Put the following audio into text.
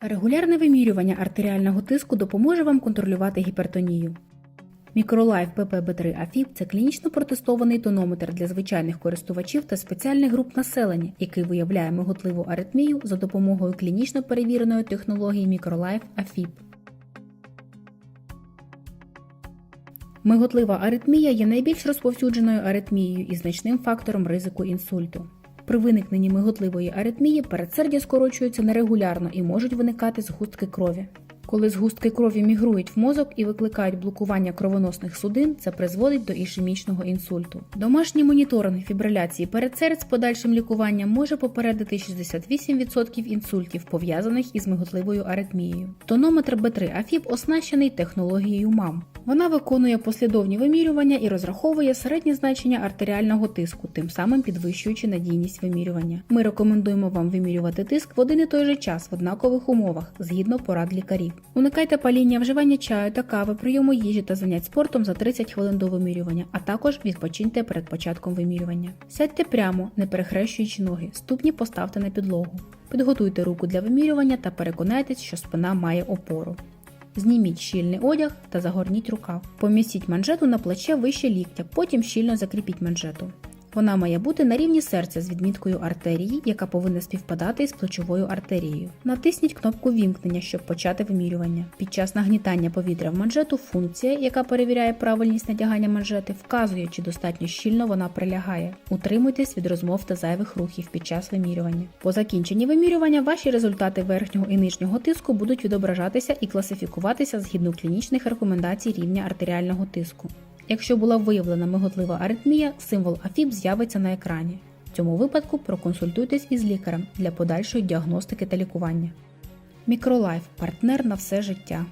Регулярне вимірювання артеріального тиску допоможе вам контролювати гіпертонію. Мікролайф ППБ3 АФІП це клінічно протестований тонометр для звичайних користувачів та спеціальних груп населення, який виявляє миготливу аритмію за допомогою клінічно перевіреної технології Мікролайф АФІП. Миготлива аритмія є найбільш розповсюдженою аритмією і значним фактором ризику інсульту. При виникненні миготливої аритмії передсердя скорочуються нерегулярно і можуть виникати згустки крові. Коли згустки крові мігрують в мозок і викликають блокування кровоносних судин, це призводить до ішемічного інсульту. Домашній моніторинг фібриляції передсердь з подальшим лікуванням може попередити 68% інсультів, пов'язаних із миготливою аритмією. Тонометр Б3 АФІБ оснащений технологією МАМ. Вона виконує послідовні вимірювання і розраховує середнє значення артеріального тиску, тим самим підвищуючи надійність вимірювання. Ми рекомендуємо вам вимірювати тиск в один і той же час в однакових умовах згідно порад лікарів. Уникайте паління вживання чаю та кави, прийому їжі та занять спортом за 30 хвилин до вимірювання, а також відпочиньте перед початком вимірювання. Сядьте прямо, не перехрещуючи ноги, ступні поставте на підлогу. Підготуйте руку для вимірювання та переконайтесь, що спина має опору. Зніміть щільний одяг та загорніть рукав. Помістіть манжету на плече вище ліктя, потім щільно закріпіть манжету. Вона має бути на рівні серця з відміткою артерії, яка повинна співпадати із плечовою артерією. Натисніть кнопку вімкнення, щоб почати вимірювання. Під час нагнітання повітря в манжету функція, яка перевіряє правильність надягання манжети, вказує, чи достатньо щільно вона прилягає. Утримуйтесь від розмов та зайвих рухів під час вимірювання. По закінченні вимірювання ваші результати верхнього і нижнього тиску будуть відображатися і класифікуватися згідно клінічних рекомендацій рівня артеріального тиску. Якщо була виявлена миготлива аритмія, символ АФІБ з'явиться на екрані. В цьому випадку проконсультуйтесь із лікарем для подальшої діагностики та лікування. Мікролайф партнер на все життя.